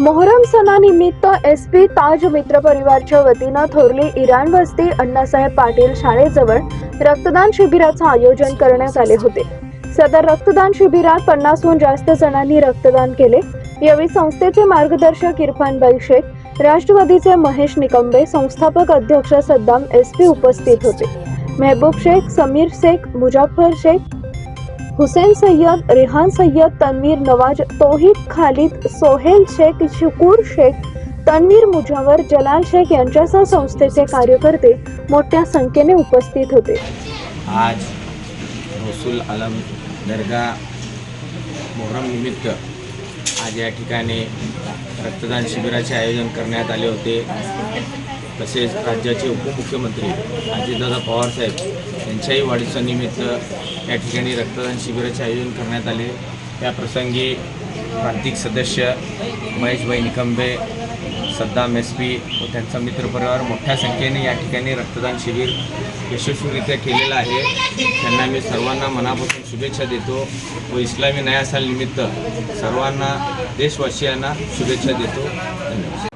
मोहरम सणानिमित्त S P ताज मित्र परिवारच्या वतीनं थोरली इराण वस्ती अण्णासाहेब पाटील शाळेजवळ रक्तदान शिबिराचं आयोजन करण्यात आले होते. सदर रक्तदान शिबिरात पन्नासहून जास्त जणांनी रक्तदान केले. यावेळी संस्थेचे मार्गदर्शक इरफानबाई शेख राष्ट्रवादीचे महेश निकंबे संस्थापक अध्यक्ष सद्दाम एस पी उपस्थित होते. मेहबूब शेख समीर शेख मुजाफर शेख हुसेन सय्यद रेहान सय्यद तन्वीर नवाज तोहिद खालिद सोहेल शेख शुकूर शेख तन्वीर मुजावर जलाल शेख यांच्यासह संस्थेचे कार्यकर्ते मोठ्या संख्येने उपस्थित होते. आज रसूल आलम दर्गा मोहरम निमित्त आज या ठिकाणी रक्तदान शिबिराचे आयोजन करण्यात आले होते. तसेच राज्याचे उपमुख्यमंत्री अजितदादा पवारसाहेब यांच्याही वाढदिवसानिमित्त या ठिकाणी रक्तदान शिबिराचे आयोजन करण्यात आले. या प्रसंगी प्रांतिक सदस्य महेशभाई निकंबे सद्दाम एस पी व त्यांचा मित्रपरिवार मोठ्या संख्येने या ठिकाणी रक्तदान शिबिर यशस्वीरित्या केलेलं आहे. त्यांना मी सर्वांना मनापासून शुभेच्छा देतो व इस्लामी नया सर्वांना देशवासियांना शुभेच्छा देतो. धन्यवाद.